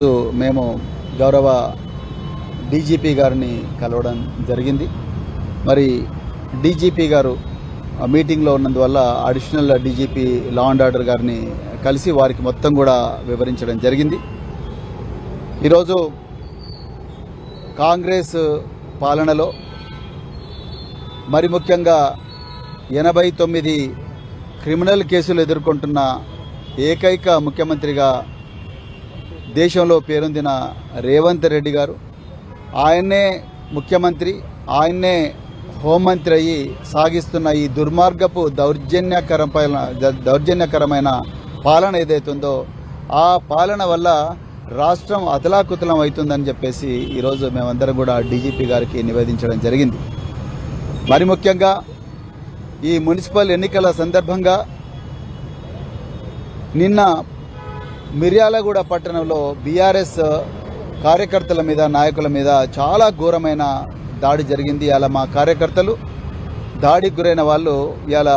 ఈరోజు మేము గౌరవ డీజీపీ గారిని కలవడం జరిగింది. మరి డీజీపీ గారు మీటింగ్లో ఉన్నందువల్ల additional DGP law and order గారిని కలిసి వారికి మొత్తం కూడా వివరించడం జరిగింది. ఈరోజు కాంగ్రెస్ పాలనలో మరి ముఖ్యంగా ఎనభై తొమ్మిది క్రిమినల్ కేసులు ఎదుర్కొంటున్న ఏకైక ముఖ్యమంత్రిగా దేశంలో పేరొందిన రేవంత్ రెడ్డి గారు ఆయన్నే ముఖ్యమంత్రి ఆయన్నే హోంమంత్రి అయ్యి సాగిస్తున్న ఈ దుర్మార్గపు దౌర్జన్యకరమైన దౌర్జన్యకరమైన పాలన ఏదైతుందో ఆ పాలన వల్ల రాష్ట్రం అతలాకుతలం అవుతుందని చెప్పేసి ఈరోజు మేమందరం కూడా డీజీపీ గారికి నివేదించడం జరిగింది. మరి ముఖ్యంగా ఈ మున్సిపల్ ఎన్నికల సందర్భంగా నిన్న మిర్యాలగూడ పట్టణంలో బీఆర్ఎస్ కార్యకర్తల మీద నాయకుల మీద చాలా ఘోరమైన దాడి జరిగింది. అలా మా కార్యకర్తలు దాడికి గురైన వాళ్ళు ఇవాళ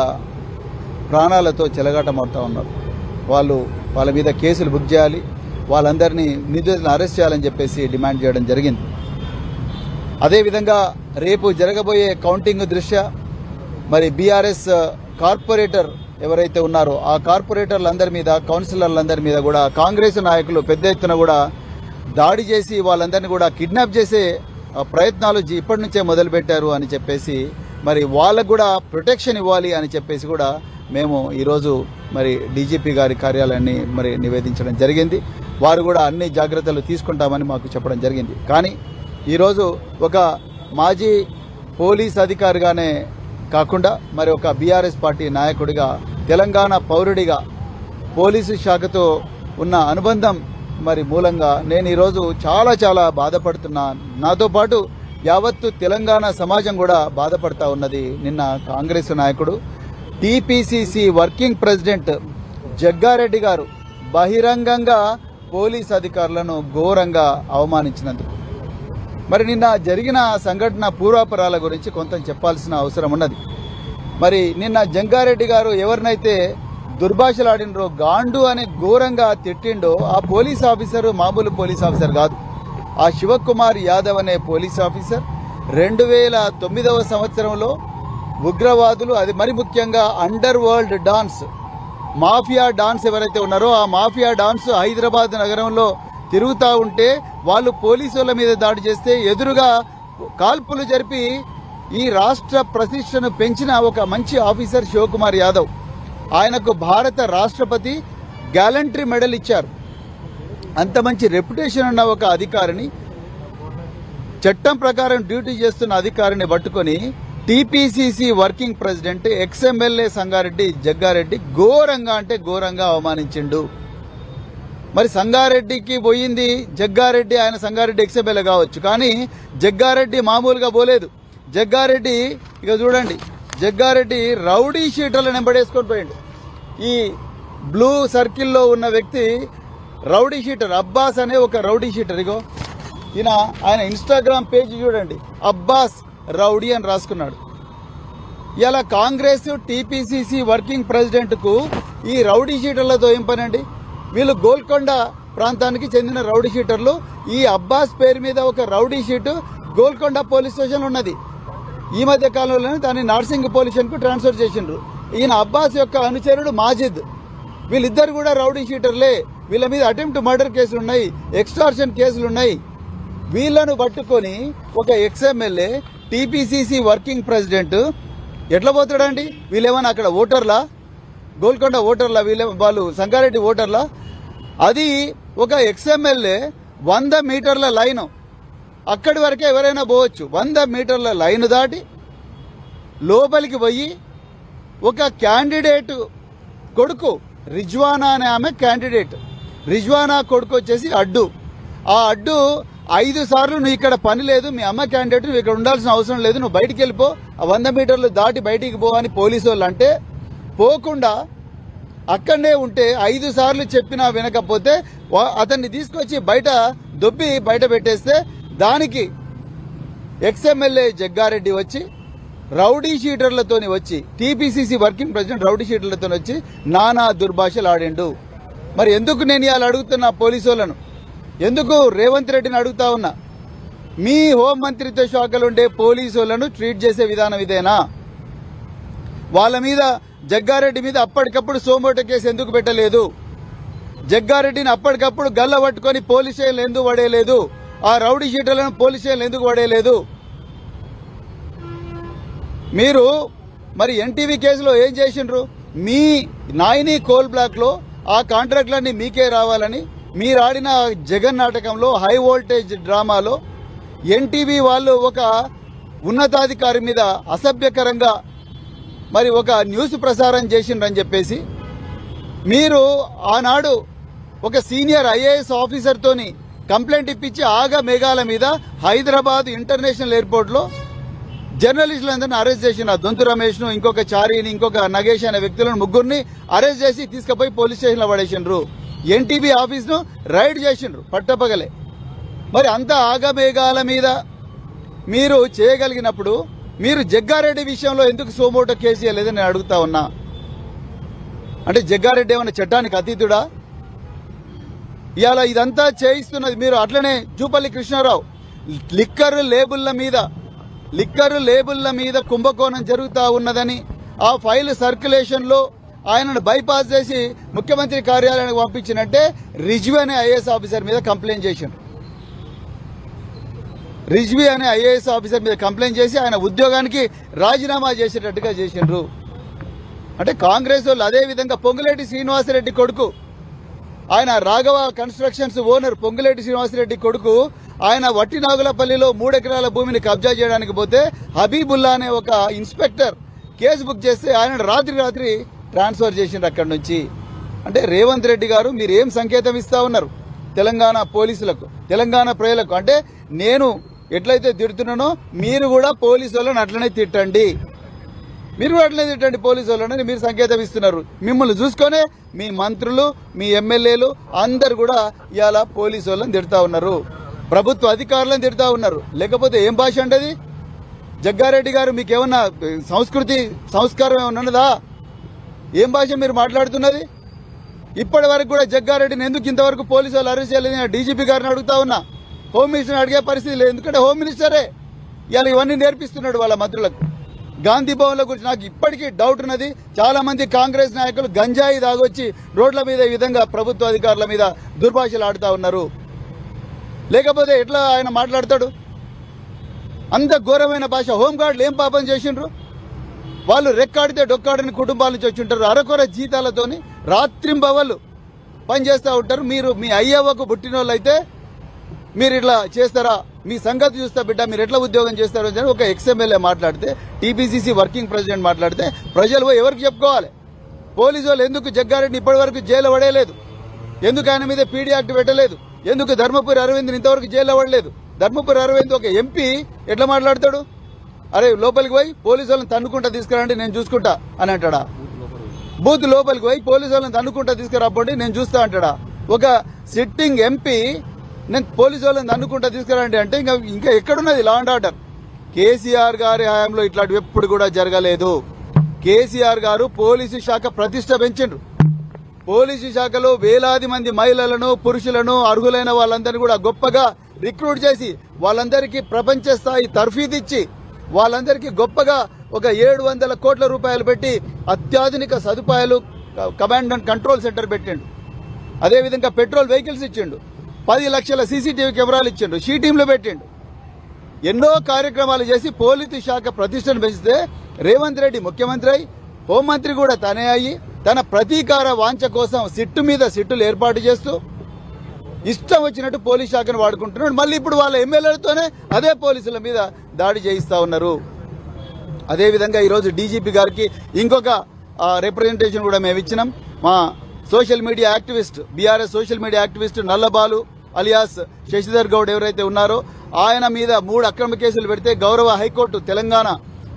ప్రాణాలతో చెలగాటమవుతూ ఉన్నారు. వాళ్ళు వాళ్ళ మీద కేసులు బుక్ చేయాలి. వాళ్ళందరినీ నిధులను అరెస్ట్ చేయాలని చెప్పేసి డిమాండ్ చేయడం జరిగింది. అదేవిధంగా రేపు జరగబోయే కౌంటింగ్ దృష్ట్యా మరి బీఆర్ఎస్ కార్పొరేటర్ ఎవరైతే ఉన్నారో ఆ కార్పొరేటర్లందరి మీద కౌన్సిలర్లందరి మీద కూడా కాంగ్రెస్ నాయకులు పెద్ద ఎత్తున కూడా దాడి చేసి వాళ్ళందరినీ కూడా కిడ్నాప్ చేసే ప్రయత్నాలు ఇప్పటి నుంచే మొదలుపెట్టారు అని చెప్పేసి మరి వాళ్ళకు కూడా ప్రొటెక్షన్ ఇవ్వాలి అని చెప్పేసి కూడా మేము ఈరోజు మరి డీజీపీ గారి కార్యాలయాన్ని మరి నివేదించడం జరిగింది. వారు కూడా అన్ని జాగ్రత్తలు తీసుకుంటామని మాకు చెప్పడం జరిగింది. కానీ ఈరోజు ఒక మాజీ పోలీస్ అధికారిగానే కాకుండా మరి ఒక బీఆర్ఎస్ పార్టీ నాయకుడిగా తెలంగాణ పౌరుడిగా పోలీసు శాఖతో ఉన్న అనుబంధం మరి మూలంగా నేను ఈరోజు చాలా చాలా బాధపడుతున్నా. నాతో పాటు యావత్తు తెలంగాణ సమాజం కూడా బాధపడతా ఉన్నది నిన్న కాంగ్రెస్ నాయకుడు. టీపీసీసీ వర్కింగ్ ప్రెసిడెంట్ జగ్గారెడ్డి గారు బహిరంగంగా పోలీస్ అధికారులను ఘోరంగా అవమానించినందుకు. మరి నిన్న జరిగిన సంఘటన పూర్వాపరాల గురించి కొంత చెప్పాల్సిన అవసరం ఉన్నది. మరి నిన్న జంగారెడ్డి గారు ఎవరినైతే దుర్భాషలాడినరో గాండు అని ఘోరంగా తిట్టిండో ఆ పోలీస్ ఆఫీసర్ మామూలు పోలీస్ ఆఫీసర్ కాదు. ఆ శివకుమార్ యాదవ్ అనే పోలీస్ ఆఫీసర్ రెండు వేల తొమ్మిదవ సంవత్సరంలో ఉగ్రవాదులు అది మరి ముఖ్యంగా under world dons mafia dons ఎవరైతే ఉన్నారో ఆ మాఫియా డాన్స్ హైదరాబాద్ నగరంలో తిరుగుతూ ఉంటే వాళ్ళు పోలీసుల మీద దాడి చేస్తే ఎదురుగా కాల్పులు జరిపి ఈ రాష్ట్ర ప్రతిష్టను పెంచిన ఒక మంచి ఆఫీసర్ శివకుమార్ యాదవ్. ఆయనకు భారత రాష్ట్రపతి గ్యాలంటరీ మెడల్ ఇచ్చారు. అంత మంచి రెప్యుటేషన్ ఉన్న ఒక అధికారిని చట్టం ప్రకారం డ్యూటీ చేస్తున్న అధికారిని పట్టుకొని TPCC working president ex MLA Sangareddy Jaggareddy ఘోరంగా అంటే ఘోరంగా అవమానించిండు. మరి సంగారెడ్డికి పోయింది జగ్గారెడ్డి ఆయన సంగారెడ్డి ఎక్స్ఎమ్మెల్యే కావచ్చు. కానీ జగ్గారెడ్డి మామూలుగా పోలేదు. జగ్గారెడ్డి ఇక చూడండి జగ్గారెడ్డి రౌడీ షీటర్లను వెంబడేసుకొని పోయిండు. ఈ బ్లూ సర్కిల్లో ఉన్న వ్యక్తి రౌడీ షీటర్ అబ్బాస్ అనే ఒక రౌడీ షీటర్ ఇగో. ఈయన ఆయన ఇన్స్టాగ్రామ్ పేజ్ చూడండి అబ్బాస్ రౌడీ అని రాసుకున్నాడు. ఇలా కాంగ్రెస్ టీపీసీసీ వర్కింగ్ ప్రెసిడెంట్కు ఈ రౌడీ షీటర్లతో ఏం పనండి? వీళ్ళు గోల్కొండ ప్రాంతానికి చెందిన రౌడీ షీటర్లు. ఈ అబ్బాస్ పేరు మీద ఒక rowdy sheet Golconda police station ఉన్నది. ఈ మధ్య కాలంలోనే దాన్ని నార్సింగ్ పోలీస్ స్టేషన్ ట్రాన్స్ఫర్ చేసిండ్రు. ఈయన అబ్బాస్ యొక్క అనుచరుడు మాజిద్. వీళ్ళిద్దరు కూడా రౌడీ షీటర్లే. వీళ్ళ మీద అటెంప్ట్ మర్డర్ కేసులు ఉన్నాయి ఎక్స్టార్షన్ కేసులు ఉన్నాయి. వీళ్ళను పట్టుకొని ఒక ఎక్స్ఎమ్మెల్యే టీపీసీసీ వర్కింగ్ ప్రెసిడెంట్ ఎట్లా పోతాడండి? వీళ్ళేమన్నా అక్కడ ఓటర్లా? గోల్కొండ ఓటర్లా? వీళ్ళే వాళ్ళు సంగారెడ్డి ఓటర్లా? అది ఒక ఎక్స్ఎంఎల్ఏ వంద మీటర్ల లైన్. అక్కడి వరకే ఎవరైనా పోవచ్చు. వంద మీటర్ల లైన్ దాటి లోపలికి పోయి ఒక క్యాండిడేట్ కొడుకు రిజ్వానా అనే ఆమె క్యాండిడేట్. రిజ్వానా కొడుకు వచ్చేసి అడ్డు. ఆ అడ్డు ఐదు సార్లు నువ్వు ఇక్కడ పని లేదు మీ అమ్మ క్యాండిడేట్ నువ్వు ఇక్కడ ఉండాల్సిన అవసరం లేదు నువ్వు బయటికి వెళ్ళిపో ఆ వంద మీటర్లు దాటి బయటికి పో అని పోలీసు వాళ్ళు అంటే పోకుండా అక్కడనే ఉంటే ఐదు సార్లు చెప్పినా వినకపోతే వా- అతన్ని తీసుకొచ్చి బయట దొబ్బి బయట పెట్టేస్తే దానికి ఎక్స్ఎమ్మెల్యే జగ్గారెడ్డి వచ్చి రౌడీ షీటర్లతోని వచ్చి టీపీసీసీ వర్కింగ్ ప్రెసిడెంట్ రౌడీ షీటర్లతో వచ్చి నానా దుర్భాషలు ఆడిండు. మరి ఎందుకు నేను ఇవాళ అడుగుతున్నా పోలీసు వాళ్ళను ఎందుకు రేవంత్ రెడ్డిని అడుగుతా ఉన్నా? మీ హోం మంత్రిత్వ ఉండే పోలీసులను ట్రీట్ చేసే విధానం ఇదేనా? వాళ్ళ మీద జగ్గారెడ్డి మీద అప్పటికప్పుడు సోమోట కేసు ఎందుకు పెట్టలేదు? జగ్గారెడ్డిని అప్పటికప్పుడు గల్ల పట్టుకొని పోలీస్ స్టేషన్లు ఎందుకు పడేయలేదు ఆ రౌడీ షీటర్లను పోలీస్ స్టేషన్లు ఎందుకు పడేయలేదు మీరు మరి ఎన్టీవీ కేసులో ఏం చేసిండ్రు? మీ నాయిని కోల్ బ్లాక్లో ఆ కాంట్రాక్ట్లన్నీ మీకే రావాలని మీరు ఆడిన జగన్ నాటకంలో హై వోల్టేజ్ డ్రామాలో ఎన్టీవీ వాళ్ళు ఒక ఉన్నతాధికారి మీద అసభ్యకరంగా మరి ఒక న్యూస్ ప్రసారం చేసిండ్రని చెప్పేసి మీరు ఆనాడు ఒక సీనియర్ ఐఏఎస్ ఆఫీసర్తోని కంప్లైంట్ ఇప్పించి ఆగ మేఘాల మీద హైదరాబాద్ ఇంటర్నేషనల్ ఎయిర్పోర్ట్లో జర్నలిస్టులందరినీ అరెస్ట్ చేసిన దొంతు రమేష్ను ఇంకొక చారీని ఇంకొక నగేష్ అనే వ్యక్తులను ముగ్గురిని అరెస్ట్ చేసి తీసుకుపోయి పోలీస్ స్టేషన్లో పడేసిండ్రు. ఎన్టీబీ ఆఫీస్ను రైడ్ చేసిండ్రు పట్టపగలే. మరి అంత ఆగమేఘాల మీద మీరు చేయగలిగినప్పుడు మీరు జగ్గారెడ్డి విషయంలో ఎందుకు సోమోటో కేసు లేదని నేను అడుగుతా ఉన్నా? అంటే జగ్గారెడ్డి ఏమన్నా చట్టానికి అతీతుడా? ఇవాళ ఇదంతా చేయిస్తున్నది మీరు అట్లనే జూపల్లి కృష్ణారావు. లిక్కర్ లేబుల్ల మీద లిక్కర్ లేబుల్ల మీద కుంభకోణం జరుగుతూ ఉన్నదని ఆ ఫైల్ సర్క్యులేషన్లో ఆయనను బైపాస్ చేసి ముఖ్యమంత్రి కార్యాలయానికి పంపించినట్టే రిజ్వి అనే ఐఏఎస్ ఆఫీసర్ మీద కంప్లైంట్ చేసిండు. రిజ్వీ అనే ఐఏఎస్ ఆఫీసర్ మీద కంప్లైంట్ చేసి ఆయన ఉద్యోగానికి రాజీనామా చేసేటట్టుగా చేసిండ్రు. అంటే కాంగ్రెస్ వాళ్ళు అదేవిధంగా పొంగులేటి శ్రీనివాసరెడ్డి కొడుకు ఆయన రాఘవ కన్స్ట్రక్షన్స్ ఓనర్ పొంగులేటి శ్రీనివాసరెడ్డి కొడుకు ఆయన వట్టినాగులపల్లిలో మూడెకరాల భూమిని కబ్జా చేయడానికి పోతే హబీబుల్లా అనే ఒక ఇన్స్పెక్టర్ కేసు బుక్ చేస్తే ఆయన రాత్రి రాత్రి ట్రాన్స్ఫర్ చేసిండ్రు అక్కడి నుంచి. అంటే రేవంత్ రెడ్డి గారు మీరు ఏం సంకేతం ఇస్తా ఉన్నారు? తెలంగాణ పోలీసులకు తెలంగాణ ప్రజలకు. అంటే నేను ఎట్లయితే తిడుతున్నానో మీరు కూడా పోలీసు వాళ్ళని అట్లనే తిట్టండి. మీరు కూడా అట్లనే తిట్టండి పోలీసు వాళ్ళని మీరు సంకేతం ఇస్తున్నారు. మిమ్మల్ని చూసుకొనే మీ మంత్రులు మీ ఎమ్మెల్యేలు అందరు కూడా ఇవాళ పోలీసు వాళ్ళని తిడతా ఉన్నారు. ప్రభుత్వ అధికారులను తిడతా ఉన్నారు. లేకపోతే ఏం భాష అంటది? జగ్గారెడ్డి గారు మీకు ఏమన్నా సంస్కృతి సంస్కారం ఏమన్నా ఉన్నదా? ఏం భాష మీరు మాట్లాడుతున్నది? ఇప్పటి వరకు కూడా జగ్గారెడ్డిని ఎందుకు ఇంతవరకు పోలీసు వాళ్ళు అరెస్ట్ చేయలేదు నేను డీజీపీ గారిని అడుగుతా ఉన్నా? హోమ్ మినిస్టర్ని అడిగే పరిస్థితి లేదు. ఎందుకంటే హోమ్ మినిస్టరే ఇలా ఇవన్నీ నేర్పిస్తున్నాడు వాళ్ళ మంత్రులకు. గాంధీ భవన్ల గురించి నాకు ఇప్పటికీ డౌట్ ఉన్నది. చాలా మంది కాంగ్రెస్ నాయకులు గంజాయి దాగొచ్చి రోడ్ల మీద ఈ విధంగా ప్రభుత్వ అధికారుల మీద దుర్భాషలు ఆడుతా ఉన్నారు. లేకపోతే ఎట్లా ఆయన మాట్లాడతాడు? అంత ఘోరమైన భాష. హోంగార్డులు ఏం పాపం చేసిండ్రు? వాళ్ళు రెక్కాడితే డొక్కాడని కుటుంబాల నుంచి వచ్చి ఉంటారు. అరకొర జీతాలతోని రాత్రింబవళ్ళు పనిచేస్తూ ఉంటారు. మీరు మీ అయ్యవ్వకు పుట్టినోళ్ళు అయితే మీరు ఇట్లా చేస్తారా? మీ సంగతి చూస్తా బిడ్డ మీరు ఎట్లా ఉద్యోగం చేస్తారు అని ఒక ఎక్స్ఎమ్మెల్యే మాట్లాడితే టీపీసీసీ వర్కింగ్ ప్రెసిడెంట్ మాట్లాడితే ప్రజలు ఎవరికి చెప్పుకోవాలి? పోలీసు వాళ్ళు ఎందుకు జగ్గారెడ్డిని ఇప్పటి వరకు జైలు పడేయలేదు? ఎందుకు ఆయన మీద పీడీ యాక్ట్ పెట్టలేదు? ఎందుకు ధర్మపురి అరవింద్ని ఇంతవరకు జైలు పడలేదు? ధర్మపురి అరవింద్ ఒక ఎంపీ ఎట్లా మాట్లాడతాడు? అరే లోపలికి పోయి పోలీసు వాళ్ళని తన్నుకుంటా తీసుకురండి నేను చూసుకుంటా అని అంటాడా? బూత్ లోపలికి పోయి పోలీసు వాళ్ళని తన్నుకుంటా తీసుకురాబోండి నేను చూస్తా అంటాడా? ఒక సిట్టింగ్ ఎంపీ నేను పోలీసు వాళ్ళని అనుకుంటా తీసుకురండి అంటే ఇంకా ఇంకా ఎక్కడున్నది? లా అండ్ ఆర్డర్ కేసీఆర్ గారి హయాంలో ఇట్లాంటివి ఎప్పుడు కూడా జరగలేదు. కేసీఆర్ గారు పోలీసు శాఖ ప్రతిష్ట పెంచిండ్రు. పోలీసు శాఖలో వేలాది మంది మహిళలను పురుషులను అర్హులైన వాళ్ళందరినీ కూడా గొప్పగా రిక్రూట్ చేసి వాళ్ళందరికీ ప్రపంచ స్థాయి తర్ఫీదిచ్చి వాళ్ళందరికీ గొప్పగా ఒక ఏడు వందల కోట్ల రూపాయలు పెట్టి అత్యాధునిక సదుపాయాలు కమాండ్ అండ్ కంట్రోల్ సెంటర్ పెట్టిండు. అదేవిధంగా పెట్రోల్ వెహికల్స్ ఇచ్చిండు. పది లక్షల సీసీటీవీ కెమెరాలు ఇచ్చిండు. షీ టీంలు పెట్టిండు. ఎన్నో కార్యక్రమాలు చేసి పోలీసు శాఖ ప్రతిష్టను పెంచితే రేవంత్ రెడ్డి ముఖ్యమంత్రి అయి హోంమంత్రి కూడా తనే అయ్యి తన ప్రతీకార వాంఛ కోసం సిట్టు మీద సిట్టులు ఏర్పాటు చేస్తూ ఇష్టం వచ్చినట్టు పోలీస్ శాఖను వాడుకుంటున్నాడు. మళ్ళీ ఇప్పుడు వాళ్ళ ఎమ్మెల్యేలతోనే అదే పోలీసుల మీద దాడి చేయిస్తా ఉన్నారు. అదేవిధంగా ఈరోజు డీజీపీ గారికి ఇంకొక రిప్రజెంటేషన్ కూడా మేము ఇచ్చినాం. మా social media activist BRS social media activist Nallabalu alias Shashidhar Goud ఎవరైతే ఉన్నారో ఆయన మీద మూడు అక్రమ కేసులు పెడితే గౌరవ హైకోర్టు తెలంగాణ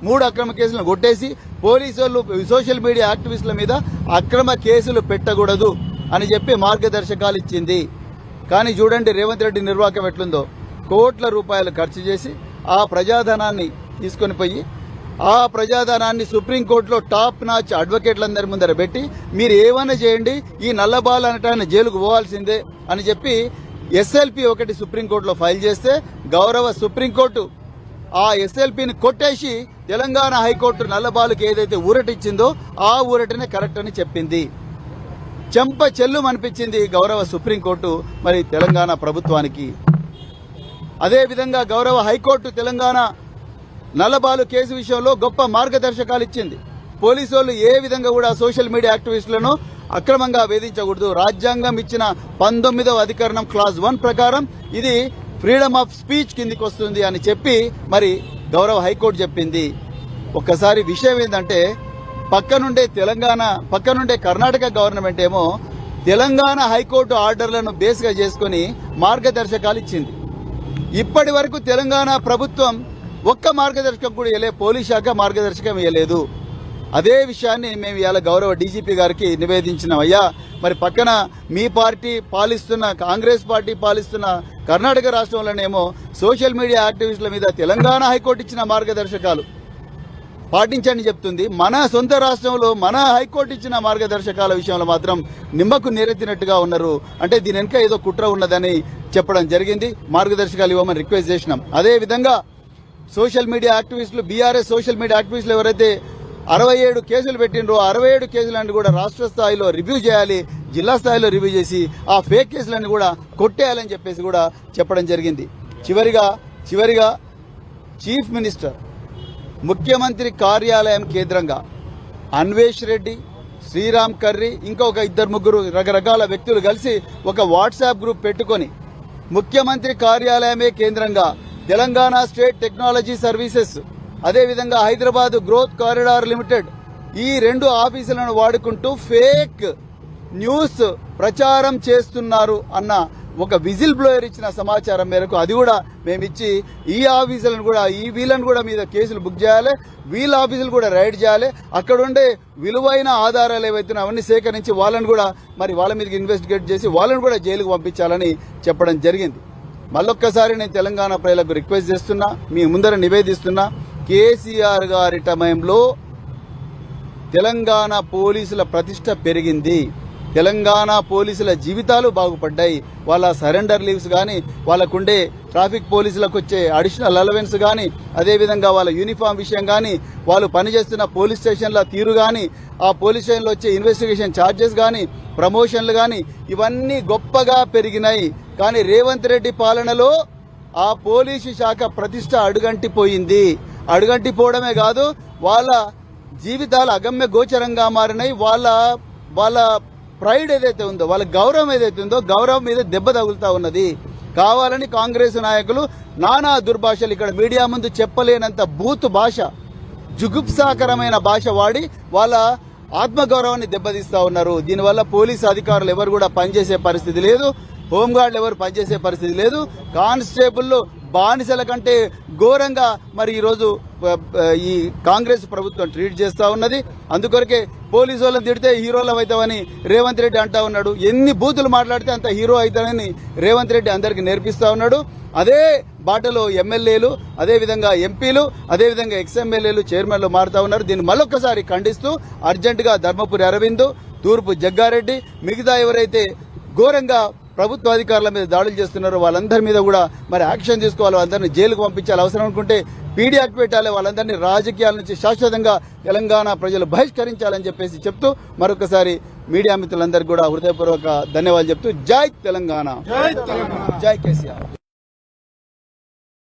మూడు అక్రమ కేసులను కొట్టేసి పోలీసులు సోషల్ మీడియా యాక్టివిస్టుల మీద అక్రమ కేసులు పెట్టకూడదు అని చెప్పి మార్గదర్శకాలు ఇచ్చింది. కానీ చూడండి రేవంత్ రెడ్డి నిర్వాహకం ఎట్లుందో. కోట్ల రూపాయలు ఖర్చు చేసి ఆ ప్రజాధనాన్ని తీసుకొని పోయి ఆ ప్రజాధనాన్ని సుప్రీంకోర్టులో టాప్ నాచ్ అడ్వకేట్లందరి ముందర పెట్టి మీరు ఏమైనా చేయండి ఈ నల్లబాల్ అనటాన్ని జైలుకు పోవాల్సిందే అని చెప్పి ఎస్ఎల్పి ఒకటి సుప్రీంకోర్టులో ఫైల్ చేస్తే గౌరవ సుప్రీంకోర్టు ఆ ఎస్ఎల్పిని కొట్టేసి తెలంగాణ హైకోర్టు నల్లబాలుకి ఏదైతే ఊరటిచ్చిందో ఆ ఊరటనే కరెక్ట్ అని చెప్పింది. చెంప చెల్లు అనిపించింది గౌరవ సుప్రీంకోర్టు మరి తెలంగాణ ప్రభుత్వానికి. అదేవిధంగా గౌరవ హైకోర్టు తెలంగాణ నల్లబాలు కేసు విషయంలో గొప్ప మార్గదర్శకాలు ఇచ్చింది. పోలీసు ఏ విధంగా కూడా సోషల్ మీడియా యాక్టివిస్టులను అక్రమంగా వేధించకూడదు. రాజ్యాంగం ఇచ్చిన పంతొమ్మిదవ అధికరణం క్లాస్ వన్ ప్రకారం ఇది ఫ్రీడమ్ ఆఫ్ స్పీచ్ కిందికి వస్తుంది అని చెప్పి మరి గౌరవ హైకోర్టు చెప్పింది. ఒక్కసారి విషయం ఏంటంటే పక్కనుండే తెలంగాణ పక్కనుండే కర్ణాటక గవర్నమెంట్ ఏమో తెలంగాణ హైకోర్టు ఆర్డర్లను బేస్గా చేసుకుని మార్గదర్శకాలు ఇచ్చింది. ఇప్పటి వరకు తెలంగాణ ప్రభుత్వం ఒక్క మార్గదర్శకం కూడా ఇవ్వలే పోలీస్ శాఖ మార్గదర్శకం ఇవ్వలేదు అదే విషయాన్ని మేము ఇవాళ గౌరవ డీజీపీ గారికి నివేదించినాం. అయ్యా మరి పక్కన మీ పార్టీ పాలిస్తున్న కాంగ్రెస్ పార్టీ పాలిస్తున్న కర్ణాటక రాష్ట్రంలోనేమో సోషల్ మీడియా యాక్టివిస్టుల మీద తెలంగాణ హైకోర్టు ఇచ్చిన మార్గదర్శకాలు. పాటించని చెప్తుంది. మన సొంత రాష్ట్రంలో మన హైకోర్టు ఇచ్చిన మార్గదర్శకాల విషయంలో మాత్రం నిమ్మకు నీరెత్తినట్టుగా ఉన్నారు. అంటే దీని వెనుక ఏదో కుట్ర ఉన్నదని చెప్పడం జరిగింది. మార్గదర్శకాలు ఇవ్వమని రిక్వెస్ట్ చేసినాం. అదే విధంగా సోషల్ మీడియా యాక్టివిస్టులు బీఆర్ఎస్ సోషల్ మీడియా యాక్టివిస్టులు ఎవరైతే అరవై ఏడు కేసులు పెట్టిండ్రు. అరవై ఏడు కేసులన్నీ కూడా రాష్ట్ర స్థాయిలో రివ్యూ చేయాలి. జిల్లా స్థాయిలో రివ్యూ చేసి ఆ ఫేక్ కేసులన్నీ కూడా కొట్టేయాలని చెప్పేసి కూడా చెప్పడం జరిగింది. చివరిగా చివరిగా చీఫ్ మినిస్టర్ ముఖ్యమంత్రి కార్యాలయం కేంద్రంగా అన్వేష్ రెడ్డి శ్రీరామ్ కర్రీ ఇంకొక ఇద్దరు ముగ్గురు రకరకాల వ్యక్తులు కలిసి ఒక వాట్సాప్ గ్రూప్ పెట్టుకొని ముఖ్యమంత్రి కార్యాలయమే కేంద్రంగా తెలంగాణ స్టేట్ టెక్నాలజీ సర్వీసెస్ అదేవిధంగా హైదరాబాద్ గ్రోత్ కారిడార్ లిమిటెడ్ ఈ రెండు ఆఫీసులను వాడుకుంటూ ఫేక్ న్యూస్ ప్రచారం చేస్తున్నారు అన్న ఒక విజిల్ బ్లోయర్ ఇచ్చిన సమాచారం మేరకు అది కూడా మేము ఇచ్చి ఈ ఆఫీసులను కూడా ఈ వీళ్ళను కూడా మీద కేసులు బుక్ చేయాలి వీళ్ళ ఆఫీసులు కూడా రైడ్ చేయాలి. అక్కడుండే విలువైన ఆధారాలు ఏవైతే అవన్నీ సేకరించి వాళ్ళని కూడా మరి వాళ్ళ మీదకి ఇన్వెస్టిగేట్ చేసి వాళ్ళని కూడా జైలుకు పంపించాలని చెప్పడం జరిగింది. మళ్ళొక్కసారి నేను తెలంగాణ ప్రజలకు రిక్వెస్ట్ చేస్తున్నా మీ ముందర నివేదిస్తున్నా కేసీఆర్ గారి టైంలో తెలంగాణ పోలీసుల ప్రతిష్ట పెరిగింది. తెలంగాణ పోలీసుల జీవితాలు బాగుపడ్డాయి. వాళ్ళ సరెండర్ లీవ్స్ కానీ వాళ్ళకుండే ట్రాఫిక్ పోలీసులకు వచ్చే అడిషనల్ అలవెన్స్ కానీ అదేవిధంగా వాళ్ళ యూనిఫామ్ విషయం కానీ వాళ్ళు పనిచేస్తున్న పోలీస్ స్టేషన్ల తీరు కానీ ఆ పోలీస్ స్టేషన్లో వచ్చే ఇన్వెస్టిగేషన్ ఛార్జెస్ కానీ ప్రమోషన్లు కానీ ఇవన్నీ గొప్పగా పెరిగినాయి. కానీ రేవంత్ రెడ్డి పాలనలో ఆ పోలీసు శాఖ ప్రతిష్ట అడుగంటిపోయింది. అడుగంటిపోవడమే కాదు వాళ్ళ జీవితాలు అగమ్య గోచరంగా మారినాయి వాళ్ళ వాళ్ళ ప్రైడ్ ఏదైతే ఉందో వాళ్ళ గౌరవం ఏదైతే ఉందో గౌరవం మీద దెబ్బ తగులుతా ఉన్నది. కావాలని కాంగ్రెస్ నాయకులు నానా దుర్భాషలు ఇక్కడ మీడియా ముందు చెప్పలేనంత బూతు భాష జుగుప్సాకరమైన భాష వాడి వాళ్ళ ఆత్మగౌరవాన్ని దెబ్బతీస్తా ఉన్నారు. దీనివల్ల పోలీసు అధికారులు ఎవరు కూడా పనిచేసే పరిస్థితి లేదు హోంగార్డులు ఎవరు పనిచేసే పరిస్థితి లేదు. కానిస్టేబుల్ బానిసల కంటే ఘోరంగా మరి ఈరోజు ఈ కాంగ్రెస్ ప్రభుత్వం ట్రీట్ చేస్తూ ఉన్నది. అందుకొరకే పోలీసు వాళ్ళని తిడితే హీరోలం అవుతామని రేవంత్ రెడ్డి అంటా ఉన్నాడు. ఎన్ని బూతులు మాట్లాడితే అంత హీరో అవుతానని రేవంత్ రెడ్డి అందరికీ నేర్పిస్తా ఉన్నాడు. అదే బాటలో ఎమ్మెల్యేలు అదేవిధంగా ఎంపీలు అదేవిధంగా ఎక్స్ఎమ్మెల్యేలు చైర్మన్లు మారుతా ఉన్నారు. దీన్ని మరొకసారి ఖండిస్తూ అర్జెంటుగా ధర్మపురి అరవింద్ తూర్పు జగ్గారెడ్డి మిగతా ఎవరైతే ఘోరంగా ప్రభుత్వ అధికారుల మీద దాడులు చేస్తున్నారో. వాళ్ళందరి మీద కూడా మరి యాక్షన్ తీసుకోవాలి. వాళ్ళందరినీ జైలుకు పంపించాలి. అవసరం అనుకుంటే పీడీ యాక్ట్ పెట్టాలి. వాళ్ళందరినీ రాజకీయాల నుంచి శాశ్వతంగా తెలంగాణ ప్రజలు బహిష్కరించాలని చెప్పేసి చెప్తూ మరొకసారి మీడియా మిత్రులందరికీ కూడా హృదయపూర్వక ధన్యవాదాలు చెప్తూ జై తెలంగాణ. జై కేసీఆర్.